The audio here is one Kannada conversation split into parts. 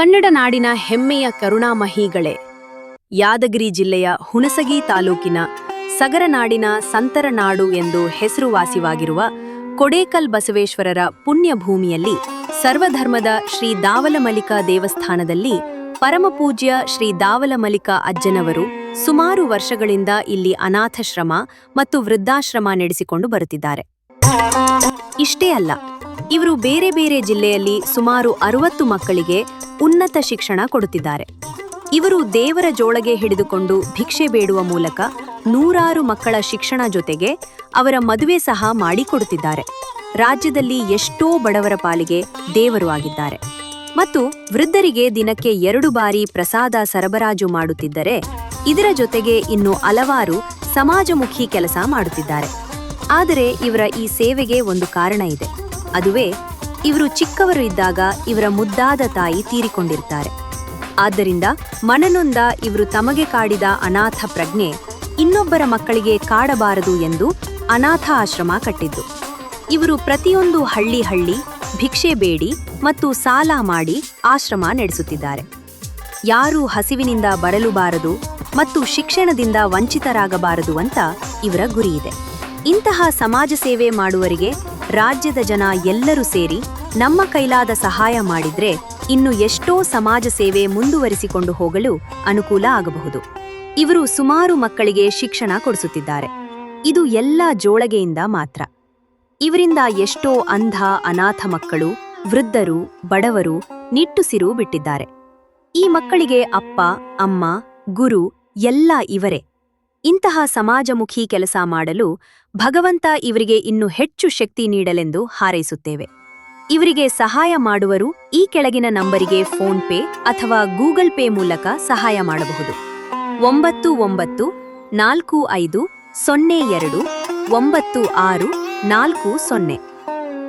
ಕನ್ನಡ ನಾಡಿನ ಹೆಮ್ಮೆಯ ಕರುಣಾಮಹಿಗಳೇ, ಯಾದಗಿರಿ ಜಿಲ್ಲೆಯ ಹುಣಸಗಿ ತಾಲೂಕಿನ ಸಗರನಾಡಿನ ಸಂತರನಾಡು ಎಂದು ಹೆಸರುವಾಸಿವಾಗಿರುವ ಕೊಡೇಕಲ್ ಬಸವೇಶ್ವರರ ಪುಣ್ಯಭೂಮಿಯಲ್ಲಿ ಸರ್ವಧರ್ಮದ ಶ್ರೀ ದಾವಲಮಲಿಕ ದೇವಸ್ಥಾನದಲ್ಲಿ ಪರಮಪೂಜ್ಯ ಶ್ರೀ ದಾವಲಮಲಿಕ ಅಜ್ಜನವರು ಸುಮಾರು ವರ್ಷಗಳಿಂದ ಇಲ್ಲಿ ಅನಾಥಶ್ರಮ ಮತ್ತು ವೃದ್ಧಾಶ್ರಮ ನಡೆಸಿಕೊಂಡು ಬರುತ್ತಿದ್ದಾರೆ. ಇಷ್ಟೇ ಅಲ್ಲ, ಇವರು ಬೇರೆ ಬೇರೆ ಜಿಲ್ಲೆಯಲ್ಲಿ ಸುಮಾರು ಅರವತ್ತು ಮಕ್ಕಳಿಗೆ ಉನ್ನತ ಶಿಕ್ಷಣ ಕೊಡುತ್ತಿದ್ದಾರೆ. ಇವರು ದೇವರ ಜೋಳಗೆ ಹಿಡಿದುಕೊಂಡು ಭಿಕ್ಷೆ ಬೇಡುವ ಮೂಲಕ ನೂರಾರು ಮಕ್ಕಳ ಶಿಕ್ಷಣ ಜೊತೆಗೆ ಅವರ ಮದುವೆ ಸಹ ಮಾಡಿಕೊಡುತ್ತಿದ್ದಾರೆ. ರಾಜ್ಯದಲ್ಲಿ ಎಷ್ಟೋ ಬಡವರ ಪಾಲಿಗೆ ದೇವರು ಆಗಿದ್ದಾರೆ. ಮತ್ತು ವೃದ್ಧರಿಗೆ ದಿನಕ್ಕೆ ಎರಡು ಬಾರಿ ಪ್ರಸಾದ ಸರಬರಾಜು ಮಾಡುತ್ತಿದ್ದರೆ, ಇದರ ಜೊತೆಗೆ ಇನ್ನು ಹಲವಾರು ಸಮಾಜಮುಖಿ ಕೆಲಸ ಮಾಡುತ್ತಿದ್ದಾರೆ. ಆದರೆ ಇವರ ಈ ಸೇವೆಗೆ ಒಂದು ಕಾರಣ ಇದೆ. ಅದುವೇ ಇವರು ಚಿಕ್ಕವರು ಇದ್ದಾಗ ಇವರ ಮುದ್ದಾದ ತಾಯಿ ತೀರಿಕೊಂಡಿರ್ತಾರೆ. ಆದ್ದರಿಂದ ಮನನೊಂದ ಇವರು ತಮಗೆ ಕಾಡಿದ ಅನಾಥ ಪ್ರಜ್ಞೆ ಇನ್ನೊಬ್ಬರ ಮಕ್ಕಳಿಗೆ ಕಾಡಬಾರದು ಎಂದು ಅನಾಥ ಆಶ್ರಮ ಕಟ್ಟಿದ್ದು. ಇವರು ಪ್ರತಿಯೊಂದು ಹಳ್ಳಿ ಹಳ್ಳಿ, ಭಿಕ್ಷೆ ಬೇಡಿ ಮತ್ತು ಸಾಲ ಮಾಡಿ ಆಶ್ರಮ ನಡೆಸುತ್ತಿದ್ದಾರೆ. ಯಾರೂ ಹಸಿವಿನಿಂದ ಬರಲುಬಾರದು ಮತ್ತು ಶಿಕ್ಷಣದಿಂದ ವಂಚಿತರಾಗಬಾರದು ಅಂತ ಇವರ ಗುರಿಯಿದೆ. ಇಂತಹ ಸಮಾಜ ಸೇವೆ ಮಾಡುವರಿಗೆ ರಾಜ್ಯದ ಜನ ಎಲ್ಲರೂ ಸೇರಿ ನಮ್ಮ ಕೈಲಾದ ಸಹಾಯ ಮಾಡಿದ್ರೆ ಇನ್ನು ಎಷ್ಟೋ ಸಮಾಜ ಸೇವೆ ಮುಂದುವರಿಸಿಕೊಂಡು ಹೋಗಲು ಅನುಕೂಲ ಆಗಬಹುದು. ಇವರು ಸುಮಾರು ಮಕ್ಕಳಿಗೆ ಶಿಕ್ಷಣ ಕೊಡಿಸುತ್ತಿದ್ದಾರೆ. ಇದು ಎಲ್ಲ ಜೋಳಗೆಯಿಂದ ಮಾತ್ರ. ಇವರಿಂದ ಎಷ್ಟೋ ಅಂಧ, ಅನಾಥ ಮಕ್ಕಳು, ವೃದ್ಧರು, ಬಡವರು ನಿಟ್ಟುಸಿರು ಬಿಟ್ಟಿದ್ದಾರೆ. ಈ ಮಕ್ಕಳಿಗೆ ಅಪ್ಪ, ಅಮ್ಮ, ಗುರು ಎಲ್ಲ ಇವರೇ. ಇಂತಹ ಸಮಾಜಮುಖಿ ಕೆಲಸ ಮಾಡಲು ಭಗವಂತ ಇವರಿಗೆ ಇನ್ನು ಹೆಚ್ಚು ಶಕ್ತಿ ನೀಡಲೆಂದು ಹಾರೈಸುತ್ತೇವೆ. ಇವರಿಗೆ ಸಹಾಯ ಮಾಡುವರು ಈ ಕೆಳಗಿನ ನಂಬರಿಗೆ ಫೋನ್ ಪೇ ಅಥವಾ ಗೂಗಲ್ ಪೇ ಮೂಲಕ ಸಹಾಯ ಮಾಡಬಹುದು. ಒಂಬತ್ತು ಒಂಬತ್ತು ನಾಲ್ಕು ಐದು ಸೊನ್ನೆ ಎರಡು ಒಂಬತ್ತು ಆರು ನಾಲ್ಕು ಸೊನ್ನೆ.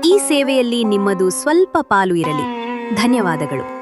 ಈ ಸೇವೆಯಲ್ಲಿ ನಿಮ್ಮದು ಸ್ವಲ್ಪ ಪಾಲು ಇರಲಿ. ಧನ್ಯವಾದಗಳು.